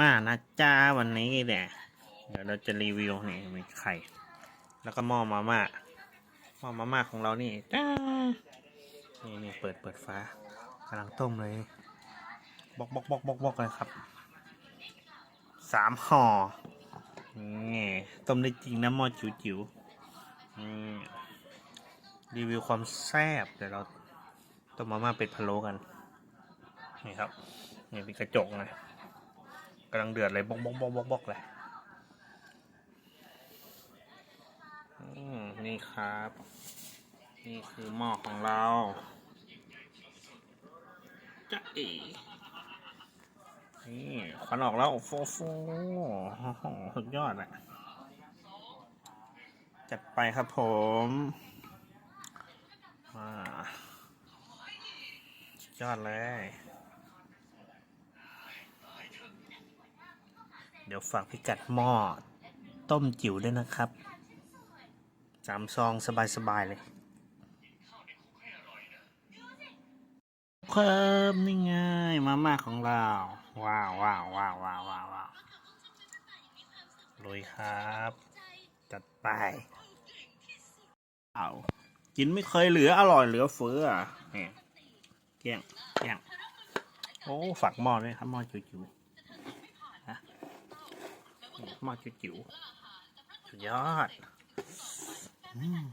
มานะจ้าวันนี้เนี่ยเดี๋ยวเราจะรีวิวนี่มีไข่ แล้วก็หม้อมาม่าหม้อมาม่าของเรานี่จ้านี่นี่เปิดเปิดฟ้ากำลังต้มเลยบอกบอกบอกบอกบอกเลยครับสามห่อนี่ต้มได้จริงนะหม้อจิ๋วจิ๋วรีวิวความแซ่บเดี๋ยวเราต้มมาม่าเป็ดพะโล้กันนี่ครับนี่เป็นกระจกนะ กำลังเดือดเลยบกบกบกบกบกเลยอืมนี่ครับ นี่คือหม้อของเราจะเอ๋นี่ควันออกแล้วโฟโฟโอ้โหสุดยอดอะจัดไปครับผมมาสุดยอดเลย เดี๋ยวฝากพิกัดหม้อต้มจิ๋วด้วยนะครับสามซองสบายๆเลย เพิ่มนี่ไงมาม่าของเรา ว้าวว้าวว้าวว้าวว้าวว้าวลุยครับ จัดไป เอา กินไม่เคยเหลืออร่อยเหลือเฟืออะนี่เกลี้ยงเกลี้ยงโอ้ ฝักหม้อด้วยครับหม้อจิ๋วๆ ม้อจิ๋วๆสุดยอดอม